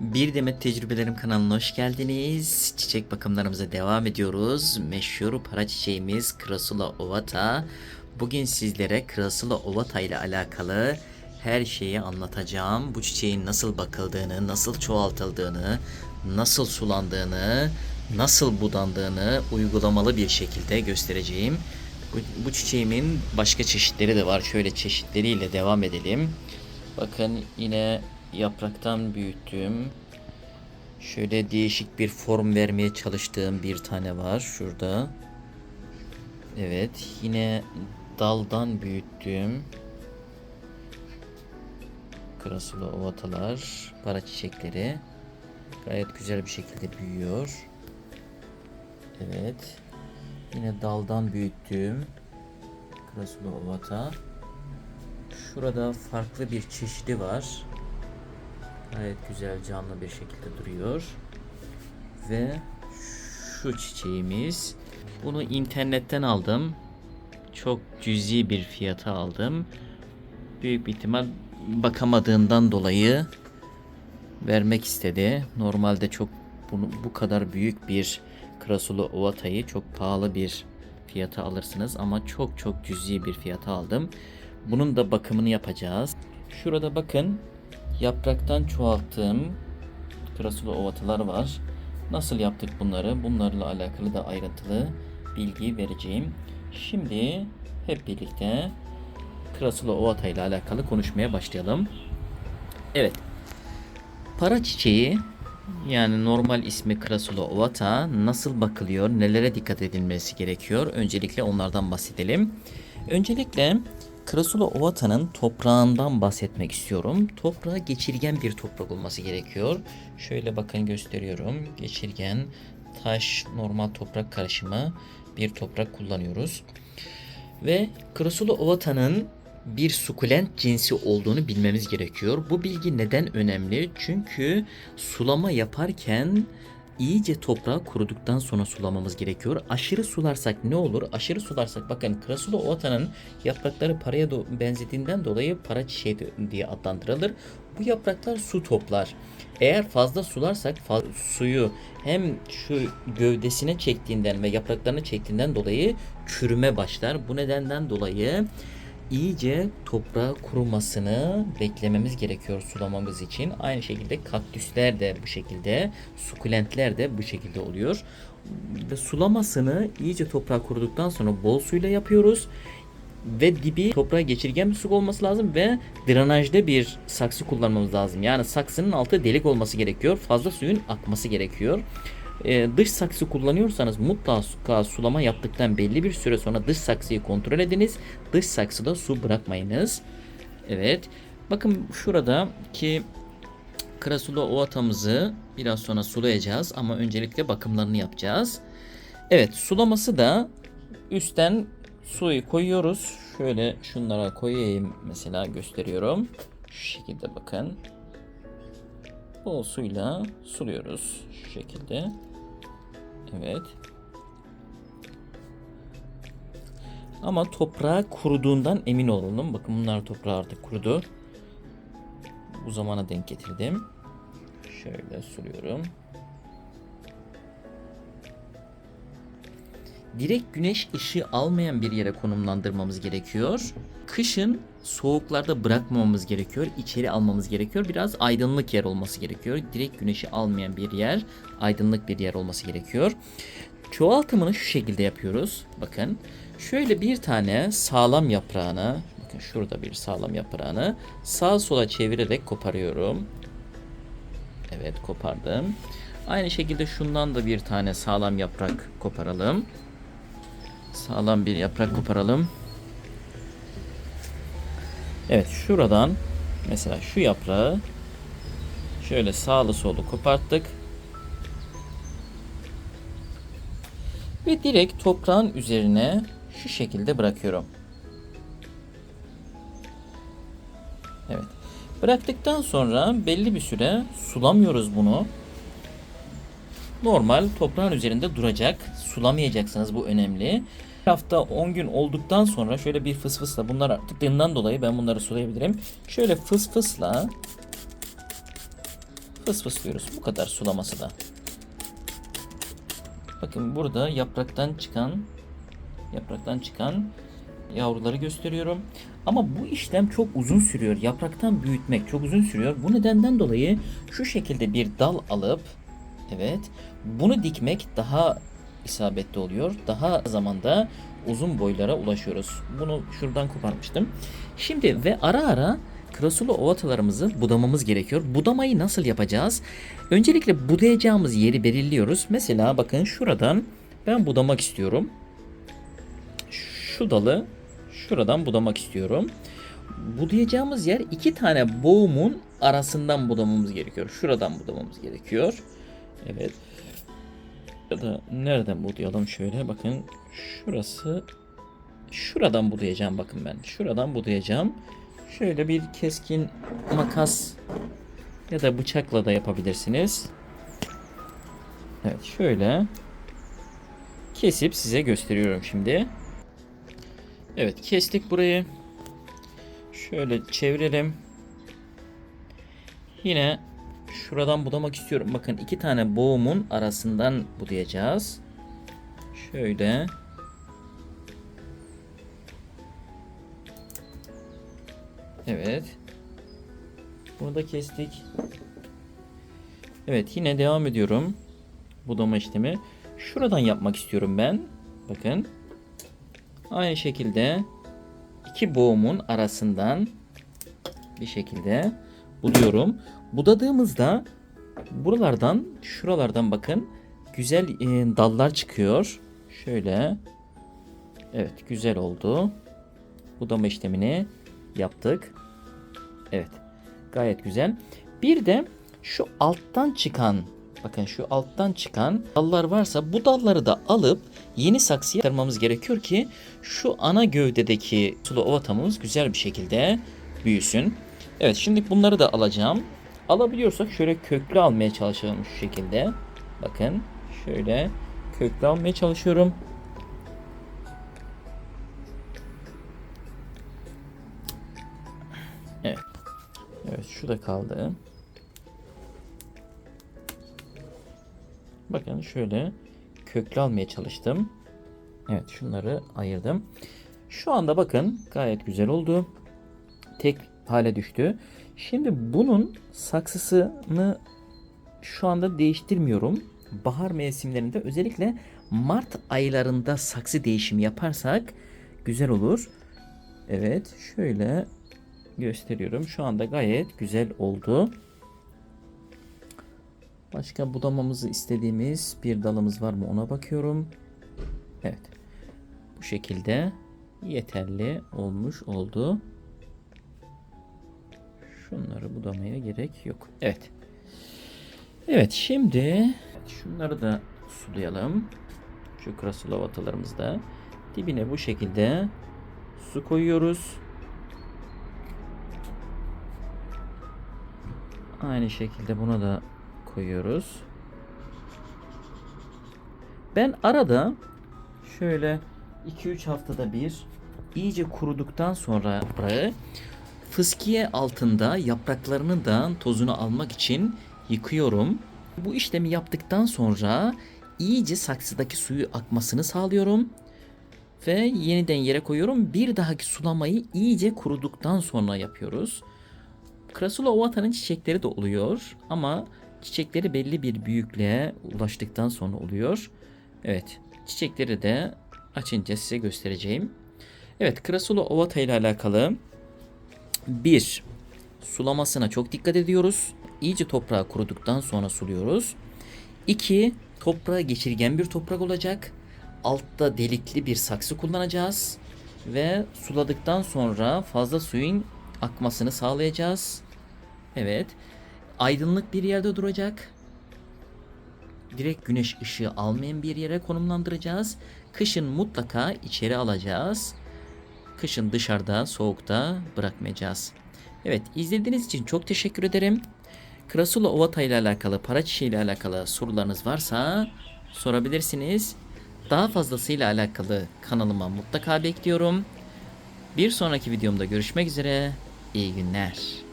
Bir Demet Tecrübelerim kanalına hoş geldiniz. Çiçek bakımlarımıza devam ediyoruz. Meşhur para çiçeğimiz Krasula ovata. Bugün sizlere Krasula ovata ile alakalı her şeyi anlatacağım. Bu çiçeğin nasıl bakıldığını, nasıl çoğaltıldığını, nasıl sulandığını, nasıl budandığını uygulamalı bir şekilde göstereceğim. Bu, bu çiçeğimin başka çeşitleri de var. Şöyle çeşitleriyle devam edelim. Bakın yine yapraktan büyüttüğüm şöyle değişik bir form vermeye çalıştığım bir tane var şurada. Evet yine daldan büyüttüğüm krasula ovatalar, para çiçekleri gayet güzel bir şekilde büyüyor. Evet. Yine daldan büyüttüğüm krasula ovata. Şurada farklı bir çeşidi var. Gayet güzel canlı bir şekilde duruyor. Ve şu çiçeğimiz. Bunu internetten aldım. Çok cüzi bir fiyata aldım. Büyük bir ihtimal bakamadığından dolayı vermek istedi. Normalde çok bunu bu kadar büyük bir krasulu ovatayı çok pahalı bir fiyata alırsınız ama çok çok cüzi bir fiyata aldım. Bunun da bakımını yapacağız. Şurada bakın yapraktan çoğalttığım krasulu ovatalar var. Nasıl yaptık bunları? Bunlarla alakalı da ayrıntılı bilgi vereceğim. Şimdi hep birlikte krasulu ovata ile alakalı konuşmaya başlayalım. Evet. Para çiçeği yani normal ismi Krasula ovata nasıl bakılıyor, nelere dikkat edilmesi gerekiyor? Öncelikle onlardan bahsedelim. Öncelikle Krasula ovatanın toprağından bahsetmek istiyorum. Toprağı geçirgen bir toprak olması gerekiyor. Şöyle bakın gösteriyorum. Geçirgen, taş, normal toprak karışımı bir toprak kullanıyoruz. Ve Krasula ovatanın bir sukulent cinsi olduğunu bilmemiz gerekiyor. Bu bilgi neden önemli? Çünkü sulama yaparken iyice toprağı kuruduktan sonra sulamamız gerekiyor. Aşırı sularsak ne olur? Aşırı sularsak bakın Krasula ovatanın yaprakları paraya do- benzediğinden dolayı para çiçeği diye adlandırılır. Bu yapraklar su toplar. Eğer fazla sularsak fa- suyu hem şu gövdesine çektiğinden ve yapraklarını çektiğinden dolayı çürüme başlar. Bu nedenden dolayı iyice toprağa kurumasını beklememiz gerekiyor sulamamız için. Aynı şekilde kaktüsler de bu şekilde, sukulentler de bu şekilde oluyor. Ve sulamasını iyice toprağa kuruduktan sonra bol suyla yapıyoruz. Ve dibi toprağa geçirgen bir su olması lazım ve drenajda bir saksı kullanmamız lazım. Yani saksının altı delik olması gerekiyor. Fazla suyun akması gerekiyor. Ee, dış saksı kullanıyorsanız mutlaka sulama yaptıktan belli bir süre sonra dış saksıyı kontrol ediniz. Dış saksıda su bırakmayınız. Evet. Bakın şurada ki Krasula ovatamızı biraz sonra sulayacağız ama öncelikle bakımlarını yapacağız. Evet sulaması da üstten suyu koyuyoruz. Şöyle şunlara koyayım mesela gösteriyorum. Şu şekilde bakın. Bol suyla suluyoruz şu şekilde. Evet. Ama toprağı kuruduğundan emin olalım. Bakın bunlar toprağı artık kurudu. Bu zamana denk getirdim. Şöyle suluyorum. direkt güneş ışığı almayan bir yere konumlandırmamız gerekiyor. Kışın soğuklarda bırakmamamız gerekiyor. içeri almamız gerekiyor. Biraz aydınlık yer olması gerekiyor. Direkt güneşi almayan bir yer, aydınlık bir yer olması gerekiyor. Çoğaltımını şu şekilde yapıyoruz. Bakın. Şöyle bir tane sağlam yaprağını, bakın şurada bir sağlam yaprağını sağa sola çevirerek koparıyorum. Evet kopardım. Aynı şekilde şundan da bir tane sağlam yaprak koparalım. Sağlam bir yaprak koparalım. Evet şuradan mesela şu yaprağı şöyle sağlı solu koparttık. Ve direkt toprağın üzerine şu şekilde bırakıyorum. Evet. Bıraktıktan sonra belli bir süre sulamıyoruz bunu. Normal toprağın üzerinde duracak. Sulamayacaksınız bu önemli. Hafta 10 gün olduktan sonra şöyle bir fıs fısla bunlar arttığından dolayı ben bunları sulayabilirim. Şöyle fıs fısla Fıs fıslıyoruz. Bu kadar sulaması da. Bakın burada yapraktan çıkan yapraktan çıkan yavruları gösteriyorum. Ama bu işlem çok uzun sürüyor. Yapraktan büyütmek çok uzun sürüyor. Bu nedenden dolayı şu şekilde bir dal alıp evet bunu dikmek daha isabetli oluyor. Daha zamanda uzun boylara ulaşıyoruz. Bunu şuradan koparmıştım. Şimdi ve ara ara krasulu ovatalarımızı budamamız gerekiyor. Budamayı nasıl yapacağız? Öncelikle budayacağımız yeri belirliyoruz. Mesela bakın şuradan ben budamak istiyorum. Şu dalı şuradan budamak istiyorum. Budayacağımız yer iki tane boğumun arasından budamamız gerekiyor. Şuradan budamamız gerekiyor. Evet. Ya da nereden budayalım şöyle bakın. Şurası şuradan budayacağım bakın ben. Şuradan budayacağım. Şöyle bir keskin makas ya da bıçakla da yapabilirsiniz. Evet şöyle kesip size gösteriyorum şimdi. Evet kestik burayı. Şöyle çevirelim. Yine şuradan budamak istiyorum. Bakın iki tane boğumun arasından budayacağız. Şöyle. Evet. Bunu da kestik. Evet yine devam ediyorum. Budama işlemi. Şuradan yapmak istiyorum ben. Bakın. Aynı şekilde iki boğumun arasından bir şekilde buduyorum. Budadığımızda buralardan şuralardan bakın güzel e, dallar çıkıyor. Şöyle. Evet güzel oldu. Budama işlemini yaptık. Evet. Gayet güzel. Bir de şu alttan çıkan bakın şu alttan çıkan dallar varsa bu dalları da alıp yeni saksıya aktarmamız gerekiyor ki şu ana gövdedeki sulu ovatamız güzel bir şekilde büyüsün. Evet şimdi bunları da alacağım. Alabiliyorsak şöyle köklü almaya çalışalım şu şekilde. Bakın şöyle köklü almaya çalışıyorum. Evet. Evet şu da kaldı. Bakın şöyle köklü almaya çalıştım. Evet şunları ayırdım. Şu anda bakın gayet güzel oldu. Tek hale düştü. Şimdi bunun saksısını şu anda değiştirmiyorum. Bahar mevsimlerinde özellikle Mart aylarında saksı değişimi yaparsak güzel olur. Evet şöyle gösteriyorum. Şu anda gayet güzel oldu. Başka budamamızı istediğimiz bir dalımız var mı ona bakıyorum. Evet. Bu şekilde yeterli olmuş oldu. Şunları budamaya gerek yok. Evet. Evet şimdi şunları da sulayalım. Şu krasulavatılarımızı da dibine bu şekilde su koyuyoruz. Aynı şekilde buna da koyuyoruz. Ben arada şöyle 2-3 haftada bir iyice kuruduktan sonra fıskiye altında yapraklarının da tozunu almak için yıkıyorum. Bu işlemi yaptıktan sonra iyice saksıdaki suyu akmasını sağlıyorum ve yeniden yere koyuyorum. Bir dahaki sulamayı iyice kuruduktan sonra yapıyoruz. Krasula ovatanın çiçekleri de oluyor ama çiçekleri belli bir büyüklüğe ulaştıktan sonra oluyor. Evet çiçekleri de açınca size göstereceğim. Evet Krasula ovata ile alakalı bir Sulamasına çok dikkat ediyoruz. İyice toprağı kuruduktan sonra suluyoruz. 2. Toprağı geçirgen bir toprak olacak. Altta delikli bir saksı kullanacağız. Ve suladıktan sonra fazla suyun akmasını sağlayacağız. Evet. Aydınlık bir yerde duracak. Direkt güneş ışığı almayan bir yere konumlandıracağız. Kışın mutlaka içeri alacağız. Kışın dışarıda, soğukta bırakmayacağız. Evet, izlediğiniz için çok teşekkür ederim. Krasula Ovata ile alakalı, para çiçeği ile alakalı sorularınız varsa sorabilirsiniz. Daha fazlasıyla alakalı kanalıma mutlaka bekliyorum. Bir sonraki videomda görüşmek üzere. İyi günler.